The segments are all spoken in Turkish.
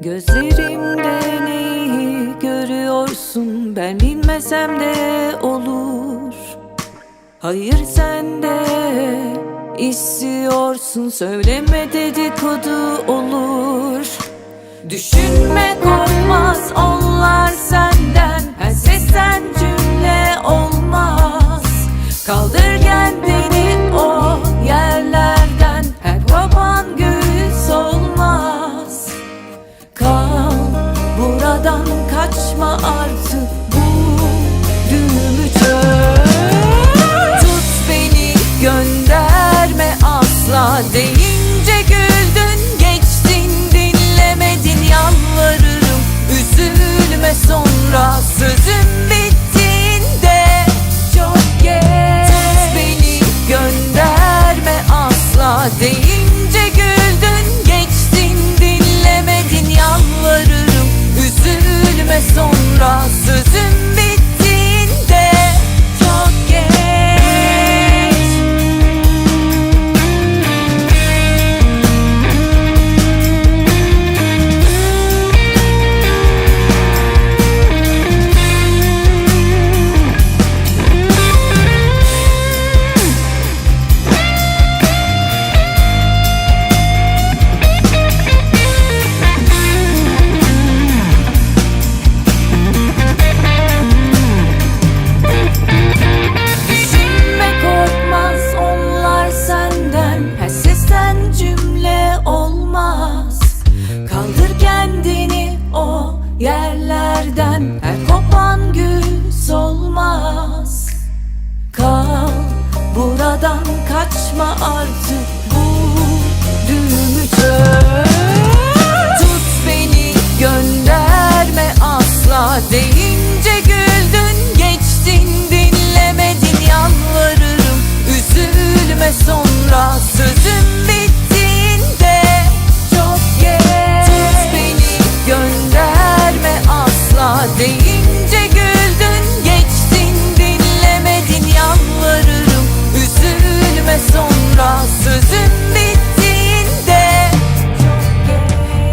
Gözlerimde neyi görüyorsun? Ben bilmesem de olur. Hayır sen de istiyorsun. Söyleme dedikodu olur. Düşünme korkmaz onlar kaçma artık bu düğümü çöz Tut beni gönderme asla. Deyince güldün geçtin dinlemedin. Yalvarırım üzülme sonra. Sözüm artık sözüm bittiğinde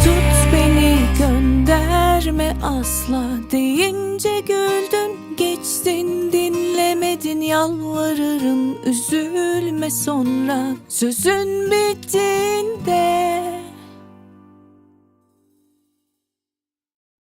Tut beni gönderme asla deyince güldün geçtin dinlemedin yalvarırım üzülme sonra. Sözün bittiğinde